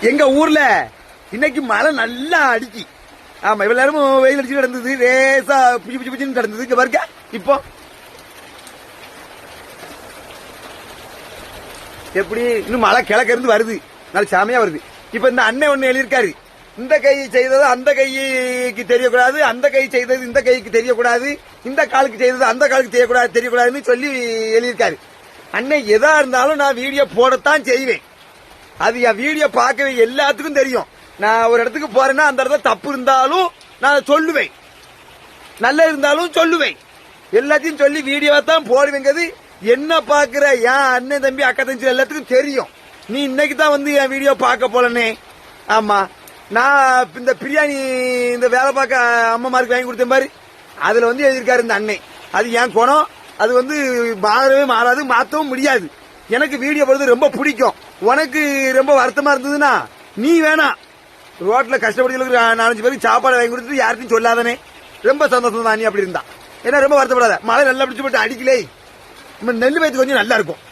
எங்க ஊர்ல இன்னைக்கு மழை நல்லா அடிக்கி ஆமா இவ்வளவு நேரமும் வெயில் அடிச்சு கிடந்தது லேசா பிச்சு பிச்சு பிச்சுன்னு கிடந்தது. இங்க பாருங்க இப்போ. எப்படி? இன்னும் மழை கிழக்க இருந்து வருது. நல்ல சாமியா வருது. இப்ப இந்த அண்ணன் ஒண்ணு எழுதியிருக்காரு. இந்த கை செய்தது அந்த கைக்கு தெரியக்கூடாது அந்த கை செய்தது இந்த கைக்கு தெரியக்கூடாது இந்த காலுக்கு செய்தது அந்த காலுக்கு தெரியக்கூடாது தெரியக்கூடாதுன்னு சொல்லி எழுதியிருக்காரு. அண்ணன் எதா இருந்தாலும் நான் வீடியோ போடத்தான் செய்வேன். அது என் வீடியோ பார்க்கவே எல்லாத்துக்கும் தெரியும். நான் ஒரு இடத்துக்கு போறேன்னா அந்த இடத்துல தப்பு இருந்தாலும் நான் சொல்லுவேன். நல்ல இருந்தாலும் சொல்லுவேன். எல்லாத்தையும் சொல்லி வீடியோவை தான் போடுவேங்கிறது என்ன பார்க்குற என் அண்ணன் தம்பி அக்கா தங்கச்சி எல்லாத்துக்கும் தெரியும். நீ இன்னைக்கு தான் வந்து என் வீடியோ பார்க்க போலனே. ஆமா. நான் இந்த பிரியாணி இந்த வேலை பார்க்க அம்மாமாருக்கு வாங்கி கொடுத்தேன் பாரு. அதில் வந்து எழுதியிருக்காரு இந்த அண்ணன். அது என் குணம் அது வந்து மாறவே மாறாது மாற்றவும் முடியாது. எனக்கு வீடியோ போடுறது ரொம்ப பிடிக்கும். உனக்கு ரொம்ப வருத்தமா இருந்ததுன்னா நீ வேணாம் ரோட்ல கஷ்டப்படுறதுக்கு நாலஞ்சு பேருக்கு சாப்பாடு வாங்கி கொடுத்துட்டு யாருக்கும் சொல்லாதனே. ரொம்ப சந்தோஷம் தான் நீ அப்படி இருந்தா. ஏன்னா ரொம்ப வருத்தப்படாத. மழை நல்லா பிடிச்சு போட்டு அடிக்கலே. நம்ம நெல் வயது கொஞ்சம் நல்லா இருக்கும்.